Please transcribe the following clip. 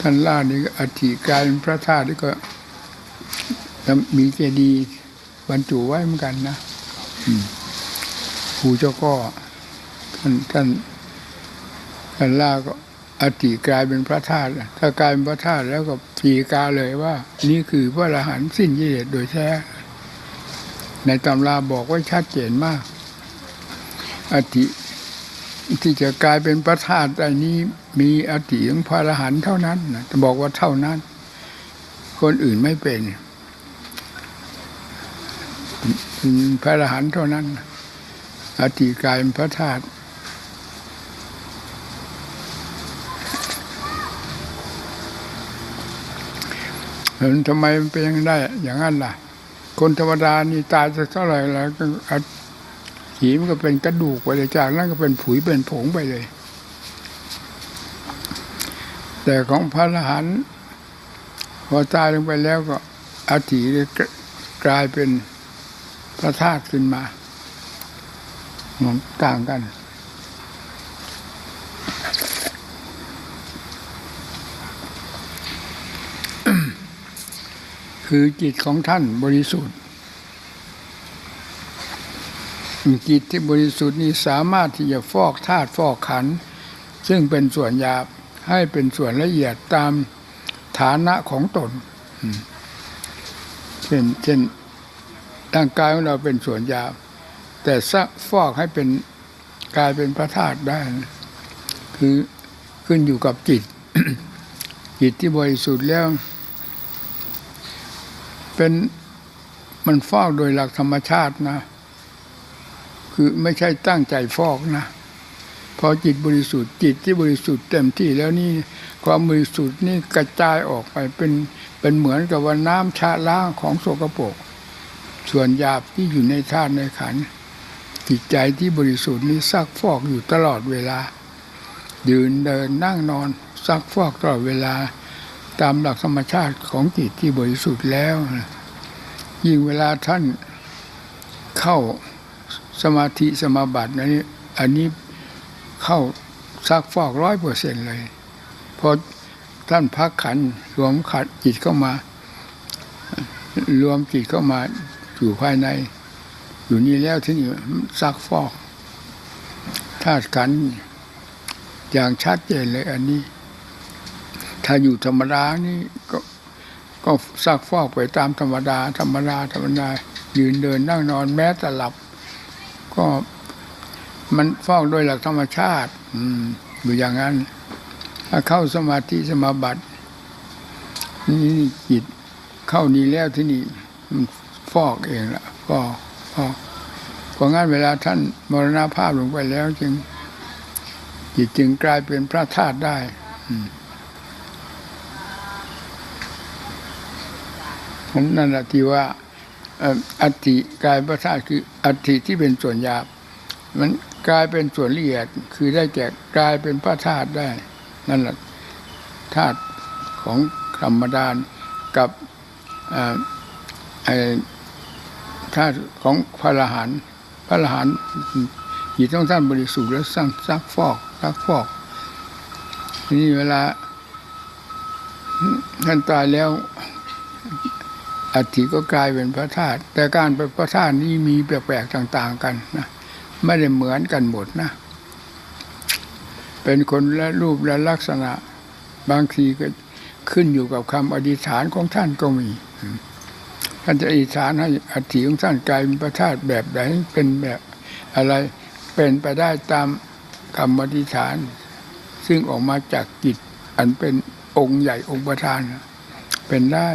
ท่านล่านี่ก็อธิกลายเป็นพระธาตุนี่ก็มีเจดีย์บรรจุไว้เหมือนกันนะภูเจ้าก็ท่านท่านท่านล่าก็อธิกลายเป็นพระธาตุถ้ากลายเป็นพระธาตุแล้วก็ตีกาเลยว่า นี่คือพระอรหันต์สิ้นกิเลสโดยแท้ในตำราบอกไว้ชัดเจนมากอธิที่จะกลายเป็นพระธาตุอันนี้ มีอธิของพระอรหันต์เท่านั้นนะจะบอกว่าเท่านั้น คนอื่นไม่เป็นพระอรหันต์เท่านั้นอธิกายพระธาตุเห็นทำไมมันเป็นอยังไงได้ อย่างนั้นล่ะ คนธรรมดานี่ตายจะเท่าไหร่แล้วก็หิมันก็เป็นกระดูกไปเลยจากนั้นก็เป็นผุยเป็นผงไปเลย แต่ของพระอรหันต์พอตายลงไปแล้วก็อาถิกลายเป็นพระธาตุขึ้นมามันต่างกัน คือจิตของท่านบริสุทธิ์ จิตที่บริสุทธิ์นี้สามารถที่จะฟอกธาตุฟอกขัน ซึ่งเป็นส่วนหยาบ ให้เป็นส่วนละเอียดตามฐานะของตนเช่นเช่นร่างกายของเราเป็นส่วนหยาบแต่ซักฟอกให้เป็นกลายเป็นพระธาตุได้ คือขึ้นอยู่กับจิต จิตที่บริสุทธิ์แล้ว เป็นมันฟอกโดยหลักธรรมชาตินะ คือไม่ใช่ตั้งใจฟอกนะ พอจิตบริสุทธิ์จิตที่บริสุทธิ์เต็มที่แล้วนี่ความบริสุทธิ์นี่กระจายออกไปเป็นเป็นเหมือนกับว่าน้ำชะล้างของโสกโปก ส่วนหยาบที่อยู่ในธาตุในขันจิตใจที่บริสุทธิ์นี้ซักฟอกอยู่ตลอดเวลา ยืนเดินนั่งนอนซักฟอกตลอดเวลาตามหลักธรรมชาติของจิตที่บริสุทธิ์แล้วยิ่งเวลาท่านเข้าสมาธิสมาบัตินี้อันนี้ เข้าซักฟอกร้อยเปอร์เซ็นเลย พอท่านพักขันรวมขัดจิตเข้ามา รวมจิตเข้ามาอยู่ภายใน อยู่นี่แล้วที่นี่ซักฟอกธาตุขันอย่างชัดเจนเลยอันนี้ ถ้าอยู่ธรรมดานี่ก็ก็ซักฟอกไปตามธรรมดา ธรรมดาธรรมดายืนเดินนั่งนอนแม้แต่หลับ ก็ มันฟอกโดยหลักธรรมชาติ อืมอยู่อย่างนั้น ถ้าเข้าสมาธิสมาบัตินี่จิตเข้านี่แล้วที่นี่มันฟอกเองละฟอกฟอกเพราะงั้นเวลาท่านมรณภาพลงไปแล้วจึง จิตจึงกลายเป็นพระธาตุได้อืมนั่นแหละที่ว่าอัติกายพระธาตุคืออัตติที่เป็นส่วนหยาบมัน กลายเป็นส่วนละเอียดคือได้แก่กลายเป็นพระธาตุได้ นั่นแหละธาตุของธรรมดานกับอ่อไอธาตุของพระรหันพระรหันต์จิตต้องท่านบริสุทธิ์แล้วสร้างซักฟอกซักฟอกทีนี้เวลาท่านตายแล้วอัฐิก็กลายเป็นพระธาตุแต่การเป็นพระธาตุนี้มีแปลกๆต่าง ๆ กันนะ ไม่ได้เหมือนกันหมดนะ เป็นคนละรูปและลักษณะ บางทีก็ขึ้นอยู่กับคำอธิษฐานของท่านก็มีท่านจะอธิษฐานให้อัฐิของท่านกลายเป็นพระธาตุแบบไหนเป็นแบบอะไรเป็นไปได้ตามคำอธิษฐาน ซึ่งออกมาจากจิตอันเป็นองค์ใหญ่องค์ประธาน เป็นได้